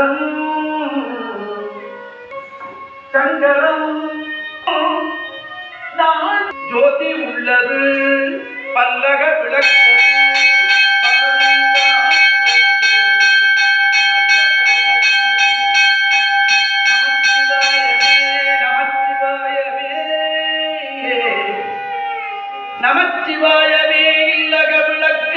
சங்கரம் சங்கரம் ஜோதி உள்ளது பல்லக விளக்கு நமச்சிவாயவே இல்லக விளக்க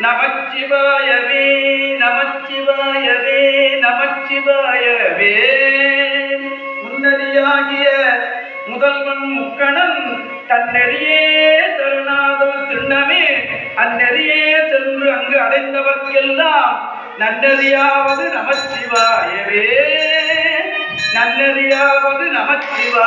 நமச்சிவாயவே நமச்சிவாயவே நமச்சிவாயவே. முன்னறியாகிய முதல்வன் முக்கணன் தன்னெறியே தருணாதல் திண்ணமே அந்நெறியே சென்று அங்கு அடைந்தவர்க்கெல்லாம் நன்னறியாவது நமச்சிவாயவே. நன்னறியாவது நமச்சிவா